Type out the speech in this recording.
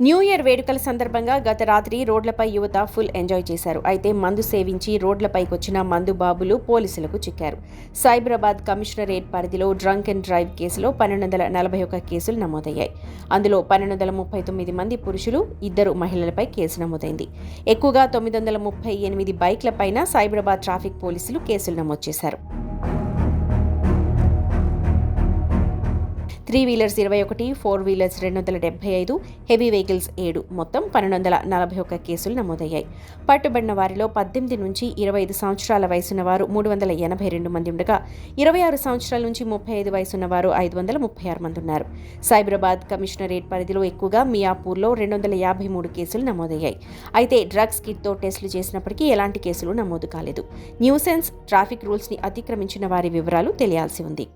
New year వేడుకల సందర్భంగా గత రాత్రి రోడ్లపై యువత ఫుల్ ఎంజాయ్ చేశారు. అయితే మందు సేవించి రోడ్లపైకి వచ్చిన మందు బాబులు పోలీసులకు చిక్కారు. సైబరాబాద్ కమిషనరేట్ పరిధిలో డ్రంక్ అండ్ డ్రైవ్ కేసులో పన్నెండు వందల నలభై ఒక్క కేసులు నమోదయ్యాయి. అందులో పన్నెండు వందల ముప్పై తొమ్మిది మంది పురుషులు ఇద్దరు మహిళలపై కేసు నమోదైంది. ఎక్కువగా తొమ్మిది వందల ముప్పై ఎనిమిది బైక్లపైన సైబరాబాద్ ట్రాఫిక్ పోలీసులు కేసులు నమోదు చేశారు. త్రీ వీలర్స్ ఇరవై ఒకటి ఫోర్ వీలర్స్ రెండు వందల డెబ్బై ఐదు హెవీ వెహికల్స్ ఏడు మొత్తం పన్నెండు వందల నలభై ఒక్క కేసులు నమోదయ్యాయి. పట్టుబడిన వారిలో పద్దెనిమిది నుంచి ఇరవై ఐదు సంవత్సరాల వయసున్న వారు మూడు వందల ఎనభై రెండు మంది ఉండగా ఇరవై ఆరు సంవత్సరాల నుంచి ముప్పై ఐదు వయసున్న వారు ఐదు వందల ముప్పై ఆరు మంది ఉన్నారు. సైబరాబాద్ కమిషనరేట్ పరిధిలో ఎక్కువగా మియాపూర్లో రెండు వందల యాభై మూడు కేసులు నమోదయ్యాయి. అయితే డ్రగ్స్ కిట్తో టెస్టులు చేసినప్పటికీ ఎలాంటి కేసులు నమోదు కాలేదు. న్యూసెన్స్ ట్రాఫిక్ రూల్స్ని అతిక్రమించిన వారి వివరాలు తెలియాల్సి ఉంది.